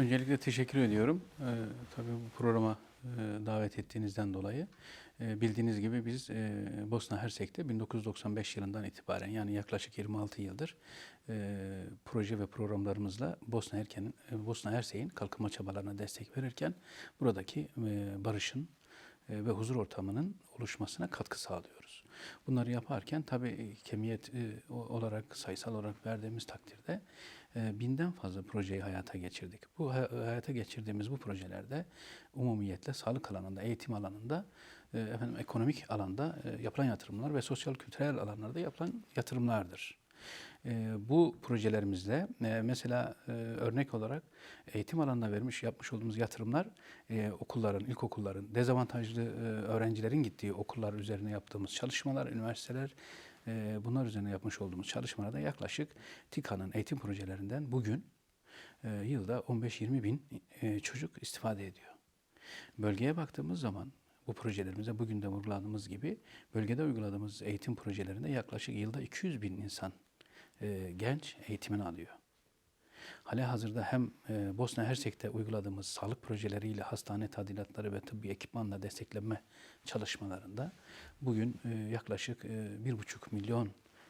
Öncelikle teşekkür ediyorum. Ee, tabii bu programa e, davet ettiğinizden dolayı. E, bildiğiniz gibi biz e, Bosna Hersek'te 1995 yılından itibaren yani yaklaşık 26 yıldır e, proje ve programlarımızla Bosna Hersek'in e, Bosna Hersek'in kalkınma çabalarına destek verirken buradaki e, barışın e, ve huzur ortamının oluşmasına katkı sağlıyoruz. Bunları yaparken tabii kemiyet e, olarak, sayısal olarak verdiğimiz takdirde e, binden fazla projeyi hayata geçirdik. Bu hay- hayata geçirdiğimiz bu projelerde umumiyetle sağlık alanında, eğitim alanında, e, efendim ekonomik alanda e, yapılan yatırımlar ve sosyal kültürel alanlarda yapılan yatırımlardır. E, bu projelerimizde e, mesela e, örnek olarak eğitim alanına vermiş yapmış olduğumuz yatırımlar e, okulların, ilkokulların, dezavantajlı öğrencilerin gittiği okullar üzerine yaptığımız çalışmalar, üniversiteler bunlar üzerine yapmış olduğumuz çalışmalarda yaklaşık TİKA'nın eğitim projelerinden bugün yılda 15-20 bin çocuk istifade ediyor. Bölgeye baktığımız zaman bu projelerimize bugün de vurguladığımız gibi bölgede uyguladığımız eğitim projelerinde yaklaşık yılda 200 bin insan e, genç eğitimini alıyor. Hali hazırda hem e, Bosna Hersek'te uyguladığımız sağlık projeleriyle hastane tadilatları ve tıbbi ekipmanla desteklenme çalışmalarında bugün e, yaklaşık e, bir buçuk milyon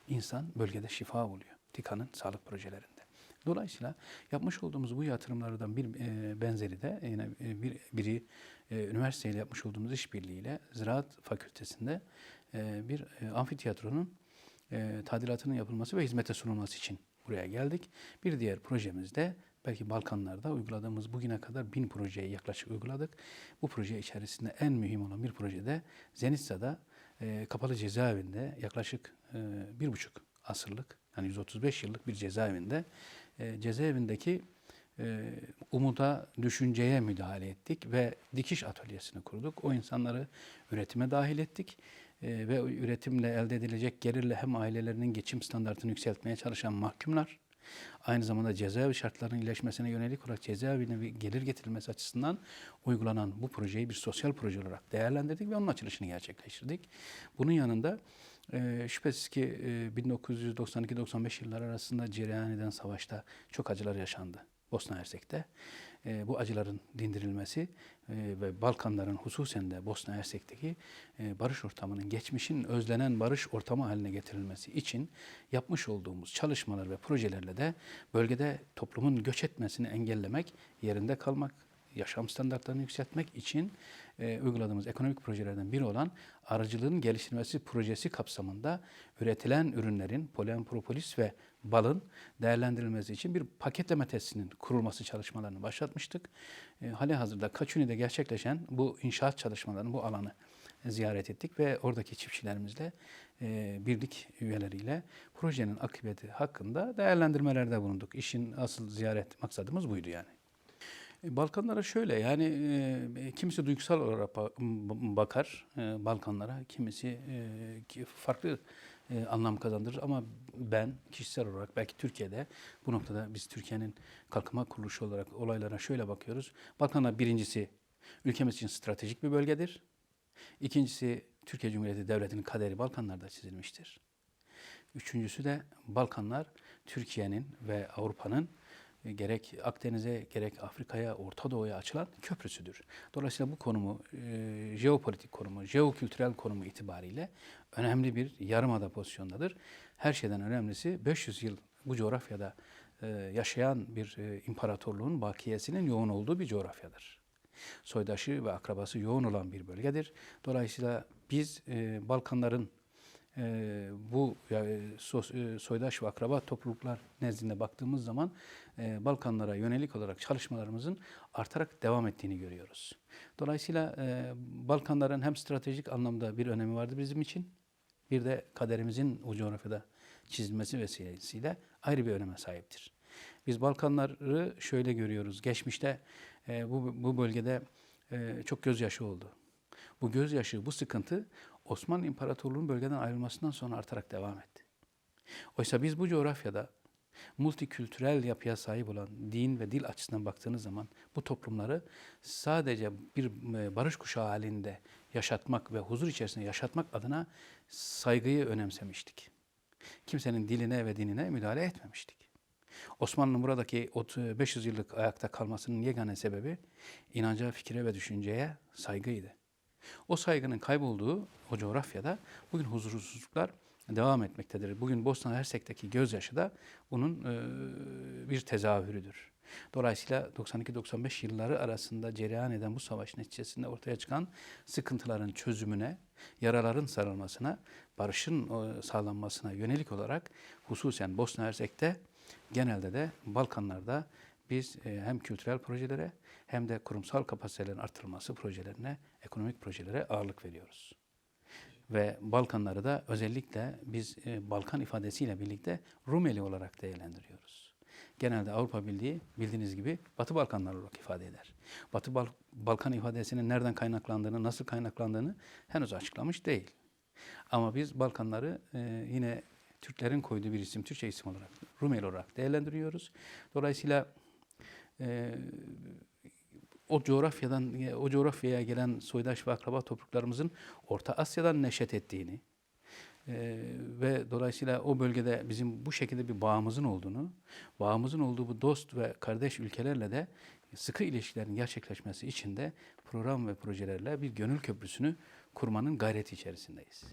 insan bölgede şifa buluyor. TİKA'nın sağlık projelerinde. Dolayısıyla yapmış olduğumuz bu yatırımlardan bir e, benzeri de yine e, bir biri e, üniversiteyle yapmış olduğumuz işbirliğiyle Ziraat Fakültesinde e, bir e, amfiteyatronun e, tadilatının yapılması ve hizmete sunulması için buraya geldik. Bir diğer projemizde belki Balkanlarda uyguladığımız bugüne kadar bin projeyi yaklaşık uyguladık. Bu proje içerisinde en mühim olan bir projede Zenitsa'da e, kapalı cezaevinde yaklaşık e, bir buçuk asırlık yani 135 yıllık bir cezaevinde e, cezaevindeki e, umuda, düşünceye müdahale ettik ve dikiş atölyesini kurduk. O insanları üretime dahil ettik E, ve üretimle elde edilecek gelirle hem ailelerinin geçim standartını yükseltmeye çalışan mahkumlar, aynı zamanda cezaevi şartlarının iyileşmesine yönelik olarak cezaevine bir gelir getirilmesi açısından uygulanan bu projeyi bir sosyal proje olarak değerlendirdik ve onun açılışını gerçekleştirdik. Bunun yanında e, şüphesiz ki e, 1992-95 yılları arasında cereyan eden savaşta çok acılar yaşandı Bosna Hersek'te. E, bu acıların dindirilmesi e, ve Balkanların hususen de Bosna Hersek'teki e, barış ortamının geçmişin özlenen barış ortamı haline getirilmesi için yapmış olduğumuz çalışmalar ve projelerle de bölgede toplumun göç etmesini engellemek, yerinde kalmak, yaşam standartlarını yükseltmek için e, uyguladığımız ekonomik projelerden biri olan aracılığın geliştirilmesi projesi kapsamında üretilen ürünlerin polen, propolis ve balın değerlendirilmesi için bir paketleme tesisinin kurulması çalışmalarını başlatmıştık. E, hali hazırda Kaçuni'de gerçekleşen bu inşaat çalışmalarının bu alanı ziyaret ettik ve oradaki çiftçilerimizle e, birlik üyeleriyle projenin akıbeti hakkında değerlendirmelerde bulunduk. İşin asıl ziyaret maksadımız buydu yani. E, Balkanlara şöyle yani e, kimisi duygusal olarak bakar e, Balkanlara, kimisi e, farklı e, anlam kazandırır ama ben kişisel olarak belki Türkiye'de bu noktada biz Türkiye'nin kalkınma kuruluşu olarak olaylara şöyle bakıyoruz. Balkanlar birincisi ülkemiz için stratejik bir bölgedir. İkincisi Türkiye Cumhuriyeti Devleti'nin kaderi Balkanlarda çizilmiştir. Üçüncüsü de Balkanlar Türkiye'nin ve Avrupa'nın gerek Akdeniz'e gerek Afrika'ya, Orta Doğu'ya açılan köprüsüdür. Dolayısıyla bu konumu, e, jeopolitik konumu, jeokültürel konumu itibariyle önemli bir yarımada pozisyondadır. Her şeyden önemlisi 500 yıl bu coğrafyada e, yaşayan bir e, imparatorluğun bakiyesinin yoğun olduğu bir coğrafyadır. Soydaşı ve akrabası yoğun olan bir bölgedir. Dolayısıyla biz e, Balkanların e, bu ya, e, sos- e, soydaş ve akraba topluluklar nezdinde baktığımız zaman e, Balkanlara yönelik olarak çalışmalarımızın artarak devam ettiğini görüyoruz. Dolayısıyla e, Balkanların hem stratejik anlamda bir önemi vardı bizim için, bir de kaderimizin o coğrafyada çizilmesi vesilesiyle ayrı bir öneme sahiptir. Biz Balkanları şöyle görüyoruz. Geçmişte e, bu, bu bölgede e, çok gözyaşı oldu. Bu gözyaşı, bu sıkıntı Osmanlı İmparatorluğu'nun bölgeden ayrılmasından sonra artarak devam etti. Oysa biz bu coğrafyada multikültürel yapıya sahip olan din ve dil açısından baktığınız zaman bu toplumları sadece bir e, barış kuşağı halinde yaşatmak ve huzur içerisinde yaşatmak adına saygıyı önemsemiştik. Kimsenin diline ve dinine müdahale etmemiştik. Osmanlı'nın buradaki 30 500 yıllık ayakta kalmasının yegane sebebi inanca, fikire ve düşünceye saygıydı. O saygının kaybolduğu o coğrafyada bugün huzursuzluklar devam etmektedir. Bugün Bosna Hersek'teki gözyaşı da bunun bir tezahürüdür. Dolayısıyla 92-95 yılları arasında cereyan eden bu savaş neticesinde ortaya çıkan sıkıntıların çözümüne, yaraların sarılmasına, barışın sağlanmasına yönelik olarak hususen Bosna Hersek'te genelde de Balkanlarda biz e, hem kültürel projelere hem de kurumsal kapasitelerin artırılması projelerine, ekonomik projelere ağırlık veriyoruz. Ve Balkanları da özellikle biz e, Balkan ifadesiyle birlikte Rumeli olarak değerlendiriyoruz. Genelde Avrupa Birliği bildiğiniz gibi Batı Balkanlar olarak ifade eder. Batı Bal- Balkan ifadesinin nereden kaynaklandığını, nasıl kaynaklandığını henüz açıklamış değil. Ama biz Balkanları e, yine Türklerin koyduğu bir isim, Türkçe isim olarak, Rumeli olarak değerlendiriyoruz. Dolayısıyla e, o coğrafyadan, o coğrafyaya gelen soydaş ve akraba topluluklarımızın Orta Asya'dan neşet ettiğini e, ve dolayısıyla o bölgede bizim bu şekilde bir bağımızın olduğunu, bağımızın olduğu bu dost ve kardeş ülkelerle de sıkı ilişkilerin gerçekleşmesi için de program ve projelerle bir gönül köprüsünü kurmanın gayreti içerisindeyiz.